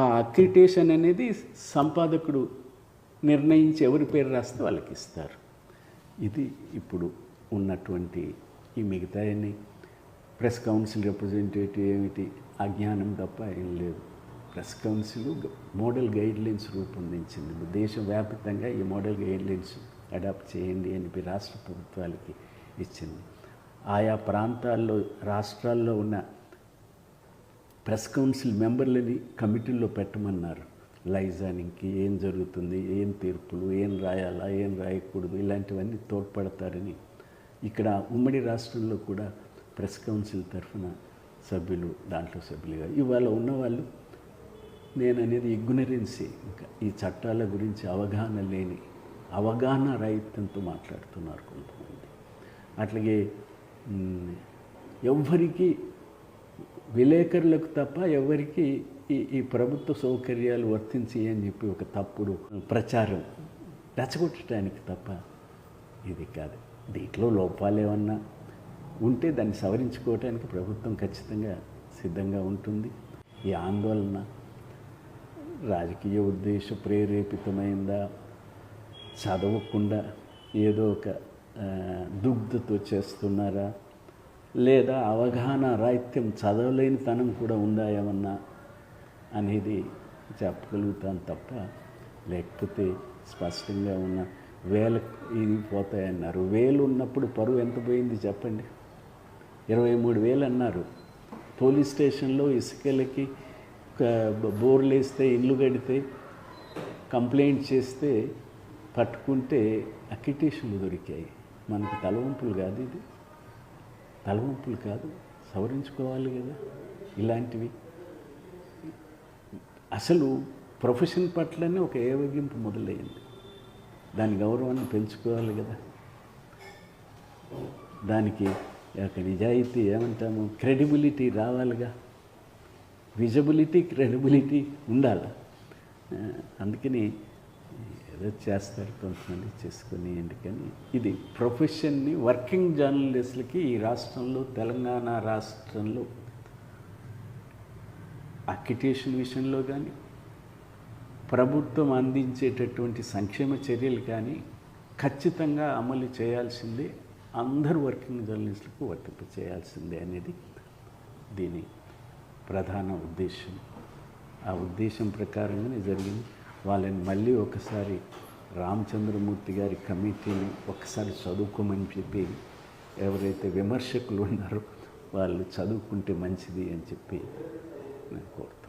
ఆ అక్రిటేషన్ అనేది సంపాదకుడు నిర్ణయించి ఎవరి పేరు రాస్తే వాళ్ళకి ఇస్తారు. ఇది ఇప్పుడు ఉన్నటువంటి ఈ మిగతా అన్ని ప్రెస్ కౌన్సిల్ రిప్రజెంటేటివ్ ఏమిటి? అజ్ఞానం తప్ప ఏం లేదు. ప్రెస్ కౌన్సిల్ మోడల్ గైడ్లైన్స్ రూపొందించింది. దేశవ్యాప్తంగా ఈ మోడల్ గైడ్లైన్స్ అడాప్ట్ చేయండి అని చెప్పి రాష్ట్ర ప్రభుత్వాలకి ఇచ్చింది. ఆయా ప్రాంతాల్లో రాష్ట్రాల్లో ఉన్న ప్రెస్ కౌన్సిల్ మెంబర్లని కమిటీల్లో పెట్టమన్నారు. లైజానింగ్కి ఏం జరుగుతుంది ఏం తీర్పులు ఏం రాయాలా ఏం రాయకూడదు ఇలాంటివన్నీ తోడ్పడతారని ఇక్కడ ఉమ్మడి రాష్ట్రంలో కూడా ప్రెస్ కౌన్సిల్ తరఫున సభ్యులు దాంట్లో సభ్యులుగా ఇవాళ ఉన్నవాళ్ళు నేను అనేది ఇగ్నరెన్సీ ఇంకా ఈ చట్టాల గురించి అవగాహన లేని అవగాహన రహితంతో మాట్లాడుతున్నారు కొంతమంది. అట్లాగే మ్, విలేకరులకు తప్ప ఎవరికి ఈ ఈ ప్రభుత్వ సౌకర్యాలు వర్తించి అని చెప్పి ఒక తప్పుడు ప్రచారం రెచ్చగొట్టడానికి తప్ప ఇది కాదు. దీంట్లో లోపాలు ఏమన్నా ఉంటే దాన్ని సవరించుకోవటానికి ప్రభుత్వం ఖచ్చితంగా సిద్ధంగా ఉంటుంది. ఈ ఆందోళన రాజకీయ ఉద్దేశ ప్రేరేపితమైందా? చదవకుండా ఏదో ఒక దుగ్ధతో చేస్తున్నారా? లేదా అవగాహన రాహిత్యం చదవలేనితనం కూడా ఉందా ఏమన్నా అనేది చెప్పగలుగుతాను తప్ప లేకపోతే స్పష్టంగా ఉన్న వేల ఇది పోతాయన్నారు వేలు ఉన్నప్పుడు పరువు ఎంత పోయింది చెప్పండి? ఇరవై మూడు వేలు అన్నారు. పోలీస్ స్టేషన్లో ఇసుకలకి బోర్లు వేస్తే ఇల్లు కడితే కంప్లైంట్ చేస్తే పట్టుకుంటే అకిటేషన్లు దొరికాయి. మనకు తలవంపులు కాదు ఇది. తలవంపులు కాదు సవరించుకోవాలి కదా ఇలాంటివి. అసలు ప్రొఫెషన్ పట్లనే ఒక ఏవగింపు మొదలైంది దాని గౌరవాన్ని పెంచుకోవాలి కదా. దానికి ఒక నిజాయితీ ఏమంటాము? క్రెడిబిలిటీ రావాలిగా. విజబిలిటీ క్రెడిబిలిటీ ఉండాలి. అందుకని ఏదో చేస్తారు కొంతమంది చేసుకుని ఎందుకని. ఇది ప్రొఫెషన్ని వర్కింగ్ జర్నలిస్టులకి ఈ రాష్ట్రంలో తెలంగాణ రాష్ట్రంలో అక్యుటేషన్ విషయంలో కానీ ప్రభుత్వం అందించేటటువంటి సంక్షేమ చర్యలు కానీ ఖచ్చితంగా అమలు చేయాల్సిందే అందరు వర్కింగ్ జర్నలిస్టులకు వర్తింప చేయాల్సిందే అనేది దీని ప్రధాన ఉద్దేశం. ఆ ఉద్దేశం ప్రకారంగానే జరిగింది. వాళ్ళని మళ్ళీ ఒకసారి రామచంద్రమూర్తి గారి కమిటీని ఒకసారి చదువుకోమని చెప్పి ఎవరైతే విమర్శకులు ఉన్నారో వాళ్ళు చదువుకుంటే మంచిది అని చెప్పి నేను కోరుతాను